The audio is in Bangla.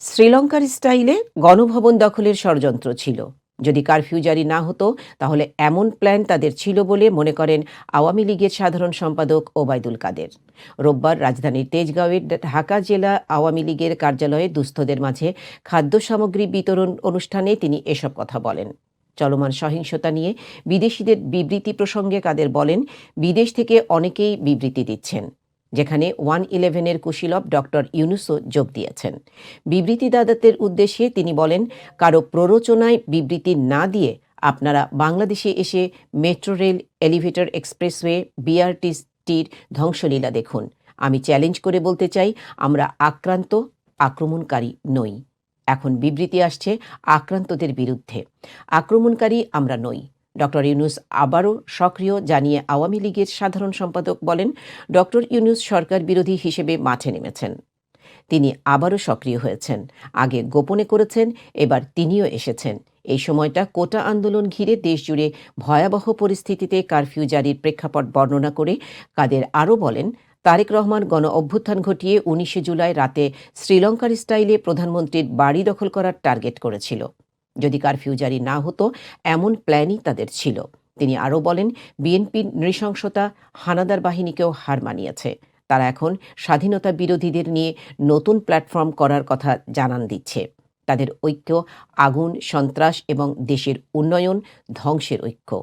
শ্রীলঙ্কার স্টাইলে গণভবন দখলের ষড়যন্ত্র ছিল। যদি কারফিউ জারি না হতো, তাহলে এমন প্ল্যান তাদের ছিল বলে মনে করেন আওয়ামী লীগের সাধারণ সম্পাদক ওবায়দুল কাদের। রোববার রাজধানীর তেজগাঁওয়ের ঢাকা জেলা আওয়ামী লীগের কার্যালয়ে দুস্থদের মাঝে খাদ্য সামগ্রী বিতরণ অনুষ্ঠানে তিনি এসব কথা বলেন। চলমান সহিংসতা নিয়ে বিদেশিদের বিবৃতি প্রসঙ্গে কাদের বলেন, বিদেশ থেকে অনেকেই বিবৃতি দিচ্ছেন। যেখানে ওয়ান ইলেভেনের কুশীলব ডক্টর ইউনুসও যোগ দিয়েছেন। বিবৃতিদাতাদের উদ্দেশ্যে তিনি বলেন, কারও প্ররোচনায় বিবৃতি না দিয়ে আপনারা বাংলাদেশে এসে মেট্রো রেল এলিভেটর এক্সপ্রেসওয়ে, বিআরটিসটির ধ্বংসলীলা দেখুন। আমি চ্যালেঞ্জ করে বলতে চাই, আমরা আক্রান্ত, আক্রমণকারী নই। এখন বিবৃতি আসছে আক্রান্তদের বিরুদ্ধে। আক্রমণকারী আমরা নই। ডক্টর ইউনুস আবারও সক্রিয় জানিয়ে আওয়ামী লীগের সাধারণ সম্পাদক বলেন, ডক্টর ইউনুস সরকার বিরোধী হিসেবে মাঠে নেমেছেন। তিনি আবারও সক্রিয় হয়েছেন। আগে গোপনে করেছেন, এবার তিনিও এসেছেন। এই সময়টা কোটা আন্দোলন ঘিরে দেশজুড়ে ভয়াবহ পরিস্থিতিতে কারফিউ জারির প্রেক্ষাপট বর্ণনা করে কাদের আরও বলেন, তারেক রহমান গণ অভ্যুত্থান ঘটিয়ে উনিশে জুলাই রাতে শ্রীলঙ্কার স্টাইলে প্রধানমন্ত্রীর বাড়ি দখল করার টার্গেট করেছিল। যদি কারফিউ জারি না হতো, এমন প্ল্যানই তাদের ছিল। তিনি আরও বলেন, বিএনপির নৃশংসতা হানাদার বাহিনীকেও হার মানিয়েছে। তারা এখন স্বাধীনতা বিরোধীদের নিয়ে নতুন প্ল্যাটফর্ম করার কথা জানান দিচ্ছে। তাদের ঐক্য, আগুন, সন্ত্রাস এবং দেশের উন্নয়ন ধ্বংসের ঐক্য।